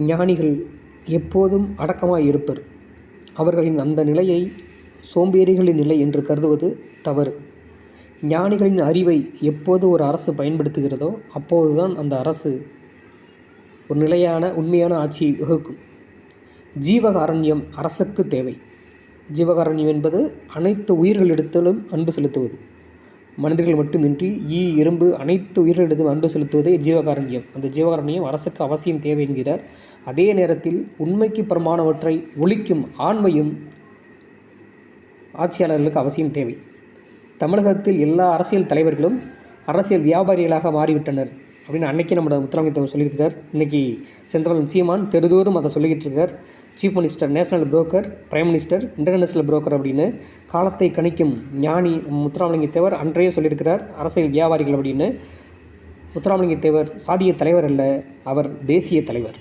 ஞானிகள் எப்போதும் அடக்கமாய் இருப்பர். அவர்களின் அந்த நிலையை சோம்பேறிகளின் நிலை என்று கருதுவது தவறு. ஞானிகளின் அறிவை எப்போது ஒரு அரசு பயன்படுத்துகிறதோ அப்போதுதான் அந்த அரசு ஒரு நிலையான உண்மையான ஆட்சியை வகுக்கும். ஜீவகாரண்யம் அரசுக்கு தேவை. ஜீவகாரண்யம் என்பது அனைத்து உயிர்களிடத்திலும் அன்பு செலுத்துவது. மனிதர்கள் மட்டுமின்றி ஈ எறும்பு அனைத்து உயிர்களிடத்திலும் அன்பு செலுத்துவதே ஜீவகாரண்யம். அந்த ஜீவகாரண்யம் அரசுக்கு அவசியம் தேவை என்கிறார். அதே நேரத்தில் உண்மைக்கு புறமானவற்றை ஒழிக்கும் ஆண்மையும் ஆட்சியாளர்களுக்கு அவசியம் தேவை. தமிழகத்தில் எல்லா அரசியல் தலைவர்களும் அரசியல் வியாபாரிகளாக மாறிவிட்டனர். அப்படின்னு அன்னைக்கு நம்ம முத்துராமலிங்கத்தவர் சொல்லியிருக்கிறார். இன்றைக்கி செந்தமிழன் சீமான் தெருதோறும் அதை சொல்லிக்கிட்டு இருக்கார் chief minister national broker prime minister international broker அப்படின்னு காலத்தை கணிக்கும் ஞானி முத்துராமலிங்கத்தேவர் அன்றையே சொல்லியிருக்கிறார். அரசியல் வியாபாரிகள் அப்படின்னு முத்துராமலிங்கத்தேவர் சாதிய தலைவர் அல்ல அவர் தேசிய தலைவர்.